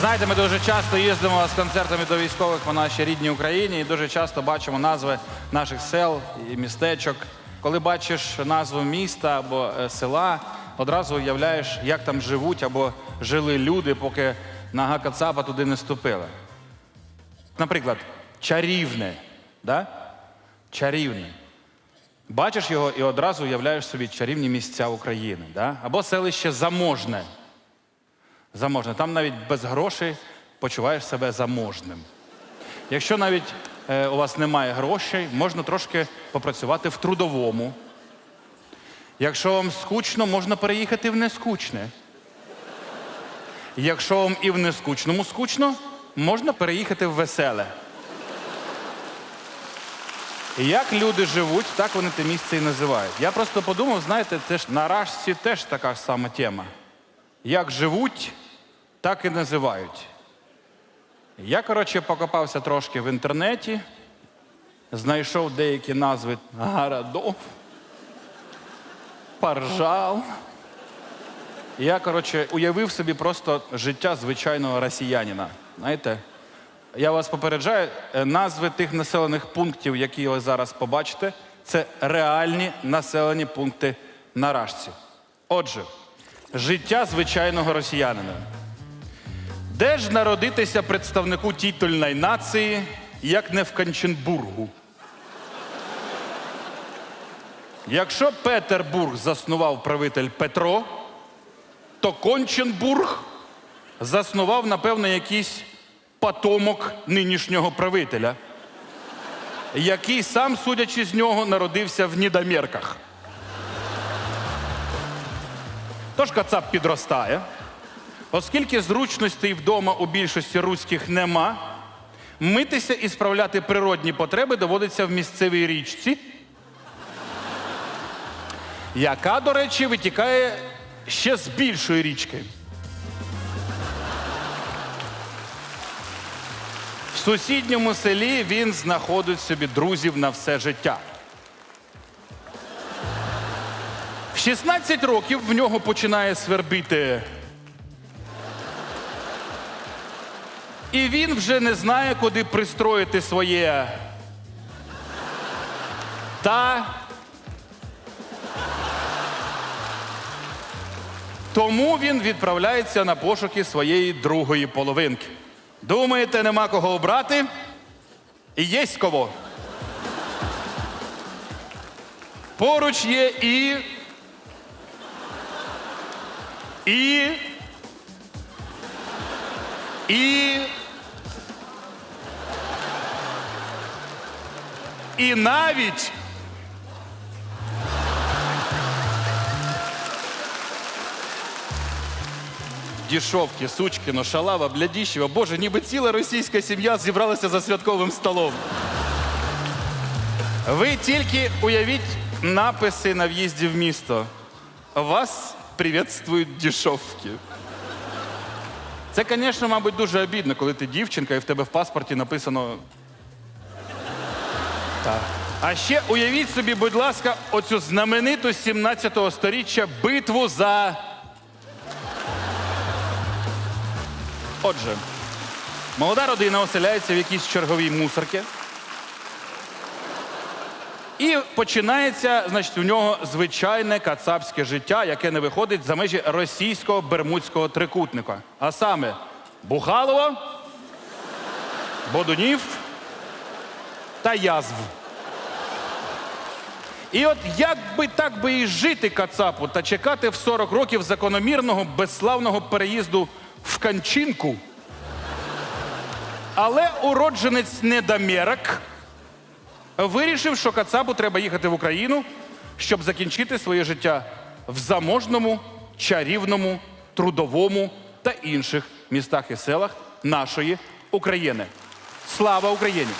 Знаєте, ми дуже часто їздимо з концертами до військових по нашій рідній Україні і дуже часто бачимо назви наших сел і містечок. Коли бачиш назву міста або е, села, одразу уявляєш, як там живуть або жили люди, поки нога Кацапа туди не ступила. Наприклад, чарівне. Да? Чарівне. Бачиш його і одразу уявляєш собі чарівні місця України. Да? Або селище заможне. Заможне. Там навіть без грошей почуваєш себе заможним. Якщо навіть е, у вас немає грошей, можна трошки попрацювати в трудовому. Якщо вам скучно, можна переїхати в нескучне. Якщо вам і в нескучному скучно, можна переїхати в веселе. Як люди живуть, так вони те місце і називають. Я просто подумав, знаєте, це ж на Рашці теж така сама тема. Як живуть, так і називають. Я, коротше, покопався трошки в інтернеті, знайшов деякі назви городов, поржав. Я, коротше, уявив собі просто життя звичайного росіянина. Знаєте, я вас попереджаю, е, назви тих населених пунктів, які ви зараз побачите, це реальні населені пункти на Рашці. Отже, життя звичайного росіянина. Де ж народитися представнику титульної нації, як не в Канченбургу? Якщо Петербург заснував правитель Петро, то Конченбург заснував, напевно, якийсь потомок нинішнього правителя, який сам, судячи з нього, народився в Нідомірках. Тож Кацап підростає. Оскільки зручностей вдома у більшості руських нема, митися і справляти природні потреби доводиться в місцевій річці, яка, до речі, витікає ще з більшої річки. В сусідньому селі він знаходить собі друзів на все життя. В 16 років в нього починає свербити. І він вже не знає, куди пристроїти своє. Та. Тому він відправляється на пошуки своєї другої половинки. Думаєте, нема кого обрати? І єсть кого. Поруч є і. І. І. І навіть. Дішовки, Сучкіно, Шалава, Блядіщева. Боже, ніби ціла російська сім'я зібралася за святковим столом. Ви тільки уявіть написи на в'їзді в місто. Вас приветствують дішовки. Це, звісно, мабуть, дуже обідно, коли ти дівчинка і в тебе в паспорті написано. Так. А ще уявіть собі, будь ласка, оцю знамениту 17-го сторіччя битву за. Отже, молода родина оселяється в якійсь черговій мусорці. І починається, значить, у нього звичайне кацапське життя, яке не виходить за межі російського бермудського трикутника. А саме Бухалова, Бодунів та язв. І от як би так би і жити Кацапу та чекати в 40 років закономірного безславного переїзду в Канчинку. Але уродженець недомірок вирішив, що Кацапу треба їхати в Україну, щоб закінчити своє життя в заможному, чарівному, трудовому та інших містах і селах нашої України. Слава Україні!